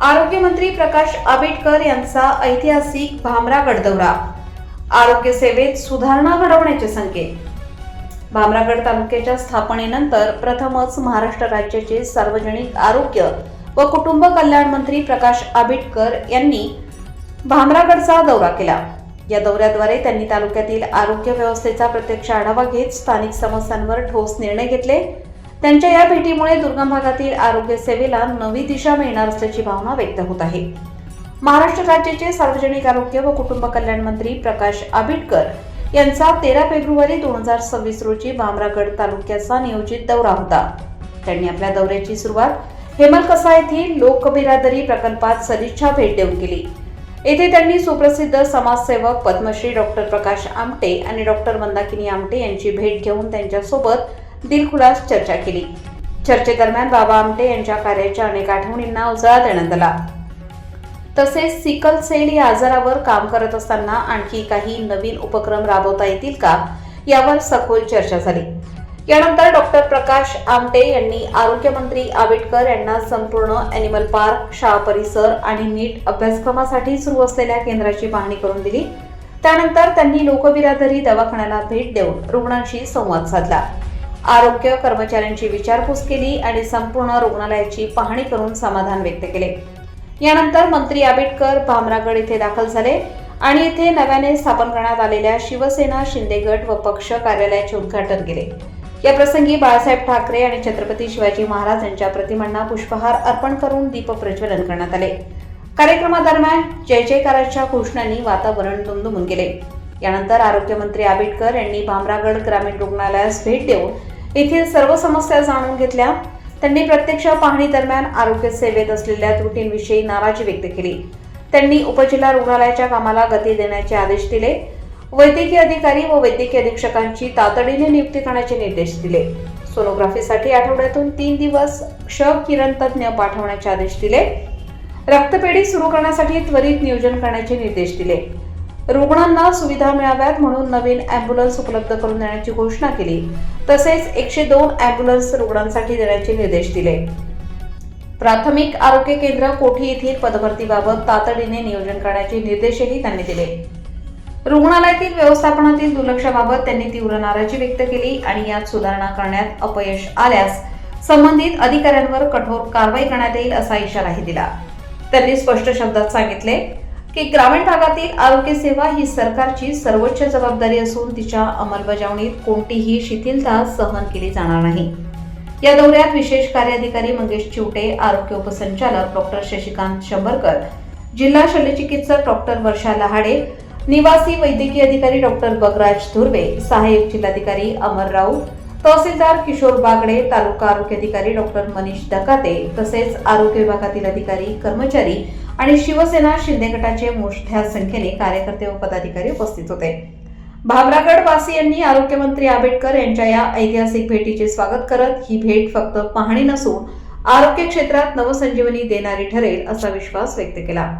आरोग्यमंत्री प्रकाश आंबेडकर यांचा ऐतिहासिक भामरागड दौरा आरोग्य सेवेत सुधारणा घडवण्याचे संकेत. भामरागड तालुक्याच्या स्थापनेनंतर प्रथमच महाराष्ट्र राज्याचे सार्वजनिक आरोग्य व कुटुंब कल्याण मंत्री प्रकाश आंबेडकर यांनी भामरागडचा दौरा केला. या दौऱ्याद्वारे त्यांनी तालुक्यातील आरोग्य व्यवस्थेचा प्रत्यक्ष आढावा घेत स्थानिक समस्यांवर ठोस निर्णय घेतले. त्यांच्या या भेटीमुळे दुर्गम भागातील आरोग्य सेवेला नवी दिशा मिळणार असल्याची भावना व्यक्त होत आहे. महाराष्ट्र राज्याचे सार्वजनिक आरोग्य व कुटुंब कल्याण मंत्री प्रकाश आंबेडकर यांचा तेरा फेब्रुवारी दोन हजार सव्वीस रोजी भामरागड तालुक्याचा नियोजित दौरा होता. त्यांनी आपल्या दौऱ्याची सुरुवात हेमलकसा येथील लोकबिरादरी प्रकल्पात सदिच्छा भेट देऊन केली. येथे त्यांनी सुप्रसिद्ध समाजसेवक पद्मश्री डॉक्टर प्रकाश आमटे आणि डॉक्टर मंदाकिनी आमटे यांची भेट घेऊन त्यांच्यासोबत दिलखुलास चर्चा केली. चर्चेदरम्यान बाबा आमटे यांच्या कार्याच्या अनेक आठवणींना उजाळा देण्यात आला. तसेच सिकल सेल या आजारावर काम करत असताना आणखी काही नवीन उपक्रम राबवता येतील का? यावर सखोल चर्चा झाली. यानंतर डॉक्टर प्रकाश आमटे यांनी आरोग्यमंत्री आंबेडकर यांना संपूर्ण अॅनिमल पार्क शाळा परिसर आणि नीट अभ्यासक्रमासाठी सुरू असलेल्या केंद्राची पाहणी करून दिली. त्यानंतर त्यांनी लोकबिरादरी दवाखान्याला भेट देऊन रुग्णांशी संवाद साधला. आरोग्य कर्मचाऱ्यांची विचारपूस केली आणि संपूर्ण रुग्णालयाची पाहणी करून समाधान व्यक्त केले. यानंतर मंत्री आंबेडकर भामरागड येथे दाखल झाले आणि येथे नव्याने स्थापन करण्यात आलेल्या शिवसेना शिंदे गट व पक्ष कार्यालयाचे उद्घाटन केले. या प्रसंगी बाळासाहेब ठाकरे आणि छत्रपती शिवाजी महाराज यांच्या प्रतिमांना पुष्पहार अर्पण करून दीप प्रज्वलन करण्यात आले. कार्यक्रमादरम्यान जय जयकाराच्या घोषणांनी वातावरण दुमदुमून गेले. यानंतर आरोग्यमंत्री आंबेडकर यांनी भामरागड ग्रामीण रुग्णालयास भेट देऊन येथील सर्व समस्या जाणून घेतल्या. त्यांनी प्रत्यक्ष पाहणी दरम्यान आरोग्य सेवेत असलेल्या त्रुटींविषयी नाराजी व्यक्त केली. त्यांनी उपजिल्हा रुग्णालयाच्या कामाला गती देण्याचे आदेश दिले. वैद्यकीय अधिकारी व वैद्यकीय अधीक्षकांची तातडीने नियुक्ती करण्याचे निर्देश दिले. सोनोग्राफीसाठी आठवड्यातून तीन दिवस क्ष किरण तज्ज्ञ पाठवण्याचे आदेश दिले. रक्तपेढी सुरू करण्यासाठी त्वरित नियोजन करण्याचे निर्देश दिले. रुग्णांना सुविधा मिळाव्यात म्हणून नवीन अँब्युलन्स उपलब्ध करून देण्याची घोषणा केली. तसेच एकशे दोन अँब्युलन्स रुग्णांसाठी देण्याचे निर्देश दिले. प्राथमिक आरोग्य केंद्र कोठी येथील पदभरतीबाबत तातडीने नियोजन करण्याचे निर्देशही त्यांनी दिले. रुग्णालयातील व्यवस्थापनातील दुर्लक्षाबाबत त्यांनी तीव्र नाराजी व्यक्त केली आणि यात सुधारणा करण्यात अपयश आल्यास संबंधित अधिकाऱ्यांवर कठोर कारवाई करण्यात येईल असा इशाराही दिला. त्यांनी स्पष्ट शब्दात सांगितले की ग्रामीण भागातील आरोग्य सेवा ही सरकारची सर्वोच्च जबाबदारी असून तिच्या अंमलबजावणीत कोणतीही शिथिलता सहन केली जाणार नाही. या दौऱ्यात विशेष कार्याधिकारी मंगेश चिवटे आरोग्य उपसंचालक डॉक्टर शशिकांत शंभरकर जिल्हा शल्यचिकित्सक डॉक्टर वर्षा लहाडे निवासी वैद्यकीय अधिकारी डॉक्टर बगराज धुर्वे सहाय्यक जिल्हाधिकारी अमर राऊत तहसीलदार किशोर बागडे तालुका आरोग्य अधिकारी डॉक्टर मनीष दकाते तसेच आरोग्य विभागातील अधिकारी कर्मचारी आणि शिवसेना शिंदे गटाचे मोठ्या संख्येने कार्यकर्ते व पदाधिकारी उपस्थित होते. भामरागड वासियांनी आरोग्यमंत्री आंबेडकर यांच्या या ऐतिहासिक भेटीचे स्वागत करत ही भेट फक्त पाहणी नसून आरोग्य क्षेत्रात नवसंजीवनी देणारी ठरेल असा विश्वास व्यक्त केला.